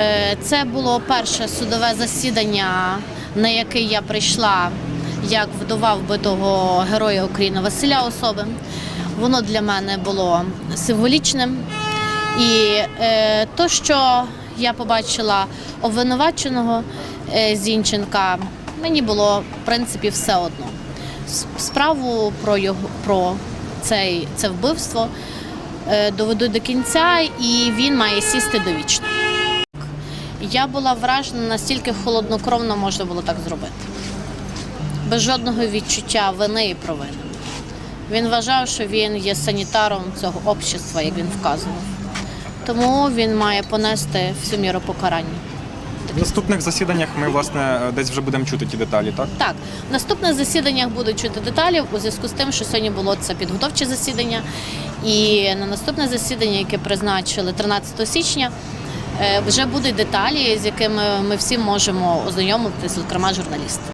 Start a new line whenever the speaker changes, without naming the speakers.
Е, Це було перше судове засідання, на яке я прийшла як вдова вбитого героя України Василя Особи. Воно для мене було символічним. І е, то, що я побачила обвинуваченого е, Зінченка, мені було в принципі все одно. Справу про його про цей, це вбивство доведу до кінця, і він має сісти довічно. Я була вражена, настільки холоднокровно можна було так зробити. Без жодного відчуття вини і провини. Він вважав, що він є санітаром цього общества, як він вказував. Тому він має понести всю міру покарання.
В наступних засіданнях ми власне десь вже будемо чути ті деталі, так?
Так, в наступних засіданнях будуть чути деталі у зв'язку з тим, що сьогодні було це підготовче засідання. І на наступне засідання, яке призначили 13 січня, вже будуть деталі, з якими ми всі можемо ознайомитися, зокрема журналісти.